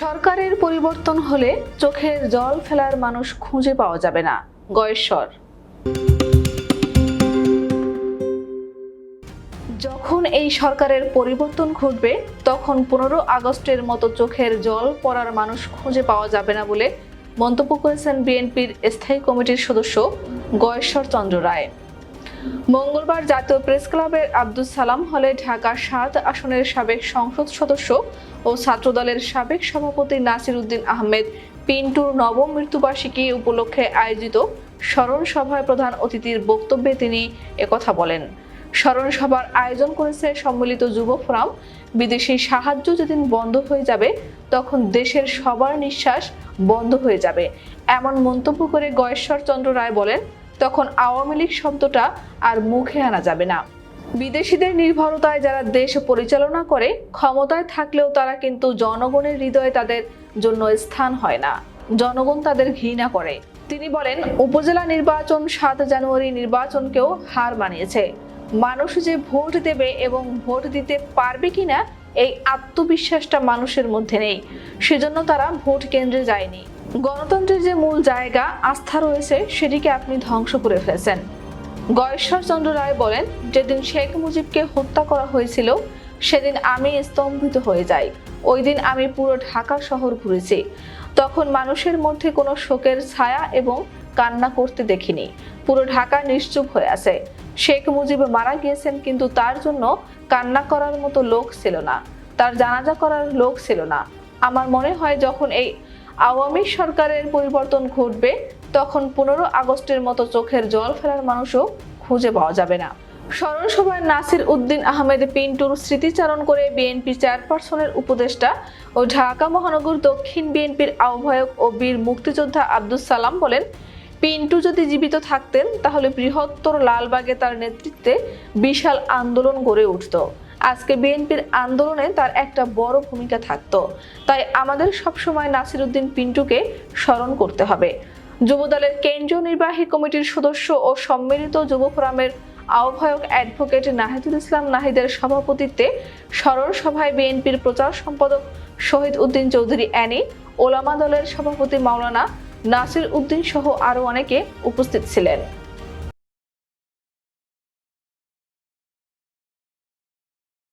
সরকারের পরিবর্তন হলে চোখের জল ফেলার মানুষ খুঁজে পাওয়া যাবে না। গয়েশ্বর। যখন এই সরকারের পরিবর্তন ঘটবে, তখন পনেরো আগস্টের মতো চোখের জল পড়ার মানুষ খুঁজে পাওয়া যাবে না বলে মন্তব্য করেছেন বিএনপির স্থায়ী কমিটির সদস্য গয়েশ্বর চন্দ্র রায়। মঙ্গলবার জাতীয় প্রেস ক্লাবের আব্দুল সালাম হলে ঢাকা সাত আসনের সাবেক সংসদ সদস্য ও ছাত্রদলের সাবেক সভাপতি নাসির উদ্দিন আহমেদ পিন্টুর নবম মৃত্যুবার্ষিকী উপলক্ষে আয়োজিত স্মরণ সভায় প্রধান অতিথির বক্তব্যে তিনি একথা বলেন। স্মরণ সভার আয়োজন করেছে সম্মিলিত যুব ফোরাম। বিদেশি সাহায্য যেদিন বন্ধ হয়ে যাবে, তখন দেশের সবার নিঃশ্বাস বন্ধ হয়ে যাবে। এমন মন্তব্য করে গয়েশ্বর চন্দ্র রায় বলেন তখন আওয়ামী লীগ শব্দটা আর মুখে আনা যাবে না। বিদেশিদের নির্ভরতায় যারা দেশ পরিচালনা করে, ক্ষমতায় থাকলেও তারা কিন্তু জনগণের হৃদয়ে তাদের জন্য স্থান হয় না। জনগণ তাদের ঘৃণা করে। তিনি বলেন, উপজেলা নির্বাচন সাত জানুয়ারি নির্বাচনকেও হার মানিয়েছে। মানুষ যে ভোট দেবে এবং ভোট দিতে পারবে কিনা এই আত্মবিশ্বাসটা মানুষের মধ্যে নেই। সেজন্য তারা ভোট কেন্দ্রে যায়নি। গণতন্ত্রের যে মূল জায়গা, আস্থা রয়েছে, সেটিকে আপনি ধ্বংস করে ফেলেছেন। গয়েশ্বর চন্দ্র রায় বলেন, যেদিন শেখ মুজিবকে হত্যা করা হয়েছিল, সেদিন আমি স্তম্ভিত হয়ে যাই। ওই দিন আমি পুরো ঢাকা শহর ঘুরেছি। তখন মানুষের মধ্যে কোনো শোকের ছায়া এবং কান্না করতে দেখিনি। পুরো ঢাকা নিশ্চুপ হয়ে আছে। শেখ মুজিব মারা গিয়েছেন, কিন্তু তার জন্য কান্না করার মতো লোক ছিল না। তার জানাজা করার লোক ছিল না। আমার মনে হয় যখন এই আওয়ামী সরকারের পরিবর্তন ঘটবে, তখন পনেরো আগস্টের মতো চোখের জল ফেলার মানুষও খুঁজে পাওয়া যাবে না। স্মরণসভায় নাসির উদ্দিন আহমেদ পিন্টুর স্মৃতিচারণ করে বিএনপি চেয়ারপারসনের উপদেষ্টা ও ঢাকা মহানগর দক্ষিণ বিএনপির আহ্বায়ক ও বীর মুক্তিযোদ্ধা আব্দুল সালাম বলেন পিন্টু যদি জীবিত থাকতেন, তাহলে বৃহত্তর লালবাগে তার নেতৃত্বে বিশাল আন্দোলন গড়ে উঠত। আজকে বিএনপির আন্দোলনে তার একটা বড় ভূমিকা থাকতো। তাই আমাদের সবসময় নাসিরুদ্দিন পিন্টুকে স্মরণ করতে হবে। যুবদলের কেন্দ্রীয় নির্বাহী কমিটির সদস্য ও সম্মিলিত যুব ফোরামের আহ্বায়ক অ্যাডভোকেট নাহিদুল ইসলাম নাহিদের সভাপতিত্বে স্মরণ সভায় বিএনপির প্রচার সম্পাদক শহীদ উদ্দিন চৌধুরী অ্যানি, ওলামা দলের সভাপতি মাওলানা নাসির উদ্দিন সহ আরও অনেকে উপস্থিত ছিলেন।